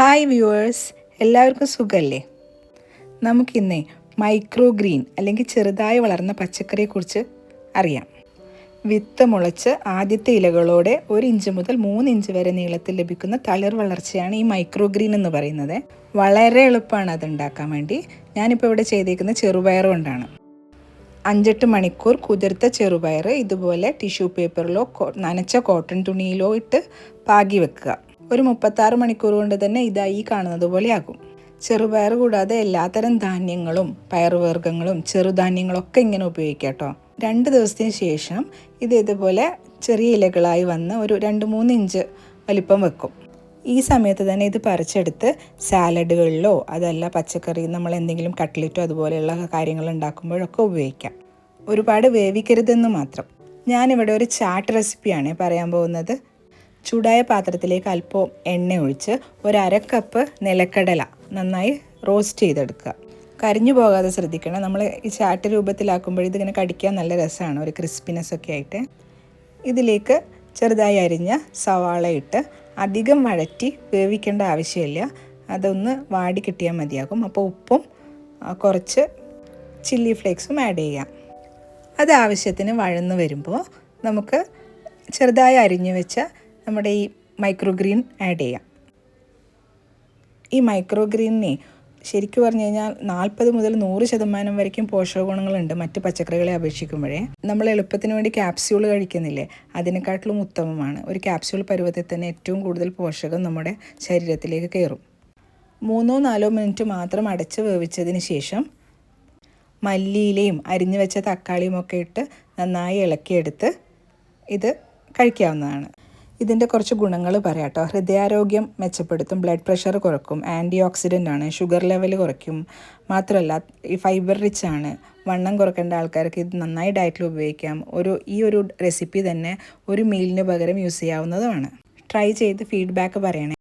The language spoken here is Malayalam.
ഹായ് വ്യൂവേഴ്സ് എല്ലാവർക്കും സുഖമല്ലേ നമുക്കിന്ന് മൈക്രോ ഗ്രീൻ അല്ലെങ്കിൽ ചെറുതായി വളർന്ന പച്ചക്കറിയെക്കുറിച്ച് അറിയാം. വിത്ത് മുളച്ച് ആദ്യത്തെ ഇലകളോടെ ഒരു ഇഞ്ച് മുതൽ മൂന്ന് ഇഞ്ച് വരെ നീളത്തിൽ ലഭിക്കുന്ന തളിർ വളർച്ചയാണ് ഈ മൈക്രോ ഗ്രീൻ എന്ന് പറയുന്നത്. വളരെ എളുപ്പമാണ് അത് ഉണ്ടാക്കാൻ വേണ്ടി. ഞാനിപ്പോൾ ഇവിടെ ചെയ്തേക്കുന്ന ചെറുപയർ കൊണ്ടാണ്. അഞ്ചെട്ട് മണിക്കൂർ കുതിർത്ത ചെറുപയർ ഇതുപോലെ ടിഷ്യൂ പേപ്പറിലോ നനച്ച കോട്ടൺ തുണിയിലോ ഇട്ട് പാകി വെക്കുക. ഒരു മുപ്പത്താറ് മണിക്കൂർ കൊണ്ട് തന്നെ ഇതായി കാണുന്നത് പോലെയാകും. ചെറുപയർ കൂടാതെ എല്ലാത്തരം ധാന്യങ്ങളും പയറുവർഗങ്ങളും ചെറുധാന്യങ്ങളൊക്കെ ഇങ്ങനെ ഉപയോഗിക്കാം കേട്ടോ. രണ്ട് ദിവസത്തിന് ശേഷം ഇത് ഇതുപോലെ ചെറിയ ഇലകളായി വന്ന് ഒരു രണ്ട് മൂന്ന് ഇഞ്ച് വലിപ്പം വെക്കും. ഈ സമയത്ത് തന്നെ ഇത് പറിച്ചെടുത്ത് സാലഡുകളിലോ അതല്ല പച്ചക്കറി നമ്മൾ എന്തെങ്കിലും കട്ട്ലറ്റോ അതുപോലെയുള്ള കാര്യങ്ങൾ ഉണ്ടാക്കുമ്പോഴൊക്കെ ഉപയോഗിക്കാം. ഒരുപാട് വേവിക്കരുതെന്ന് മാത്രം. ഞാനിവിടെ ഒരു ചാട്ട് റെസിപ്പിയാണ് പറയാൻ പോകുന്നത്. ചൂടായ പാത്രത്തിലേക്ക് അല്പം എണ്ണ ഒഴിച്ച് ഒരു അര കപ്പ് നിലക്കടല നന്നായി റോസ്റ്റ് ചെയ്തെടുക്കുക. കരിഞ്ഞു പോകാതെ ശ്രദ്ധിക്കണം. നമ്മൾ ഈ ചാട്ട് രൂപത്തിലാക്കുമ്പോൾ ഇതിങ്ങനെ കടിക്കാൻ നല്ല രസമാണ്. ഒരു ക്രിസ്പിനെസ് ഒക്കെ ആയിട്ട്. ഇതിലേക്ക് ചെറുതായി അരിഞ്ഞ സവാള ഇട്ട് അധികം വഴറ്റി വേവിക്കേണ്ട ആവശ്യമില്ല. അതൊന്ന് വാടി കിട്ടിയാൽ മതിയാകും. അപ്പോൾ ഉപ്പും കുറച്ച് ചില്ലി ഫ്ലേക്സും ആഡ് ചെയ്യാം. അത് ആവശ്യത്തിന് വഴന്ന് വരുമ്പോൾ നമുക്ക് ചെറുതായി അരിഞ്ഞു വെച്ച നമ്മുടെ ഈ മൈക്രോ ഗ്രീൻ ആഡ് ചെയ്യാം. ഈ മൈക്രോ ഗ്രീനിനെ ശരിക്കും പറഞ്ഞു കഴിഞ്ഞാൽ നാൽപ്പത് മുതൽ നൂറ് ശതമാനം വരയ്ക്കും പോഷക ഗുണങ്ങളുണ്ട് മറ്റ് പച്ചക്കറികളെ അപേക്ഷിക്കുമ്പോഴേ. നമ്മൾ എളുപ്പത്തിന് വേണ്ടി ക്യാപ്സ്യൂൾ കഴിക്കുന്നില്ലേ? അതിനെക്കാട്ടിലും ഉത്തമമാണ്. ഒരു ക്യാപ്സ്യൂൾ പരുവത്തിൽ തന്നെ ഏറ്റവും കൂടുതൽ പോഷകം നമ്മുടെ ശരീരത്തിലേക്ക് കയറും. മൂന്നോ നാലോ മിനിറ്റ് മാത്രം അടച്ച് വേവിച്ചതിന് ശേഷം മല്ലിയിലയും അരിഞ്ഞു വെച്ച തക്കാളിയും ഒക്കെ ഇട്ട് നന്നായി ഇളക്കിയെടുത്ത് ഇത് കഴിക്കാവുന്നതാണ്. ഇതിന്റെ കുറച്ച് ഗുണങ്ങൾ പറയാം കേട്ടോ ഹൃദയാരോഗ്യം മെച്ചപ്പെടുത്തും ബ്ലഡ് പ്രഷർ കുറക്കും ആന്റി ഓക്സിഡന്റ് ആണ് ഷുഗർ ലെവൽ കുറയ്ക്കും. മാത്രമല്ല ഈ ഫൈബർ റിച്ച് ആണ്. വണ്ണം കുറക്കേണ്ട ആൾക്കാർക്ക് ഇത് നന്നായി ഡയറ്റിൽ ഉപയോഗിക്കാം. ഒരു ഈ ഒരു റെസിപ്പി തന്നെ ഒരു മീലിന് പകരം യൂസ് ചെയ്യാവുന്നതുമാണ്. ട്രൈ ചെയ്ത് ഫീഡ്ബാക്ക് പറയണേ.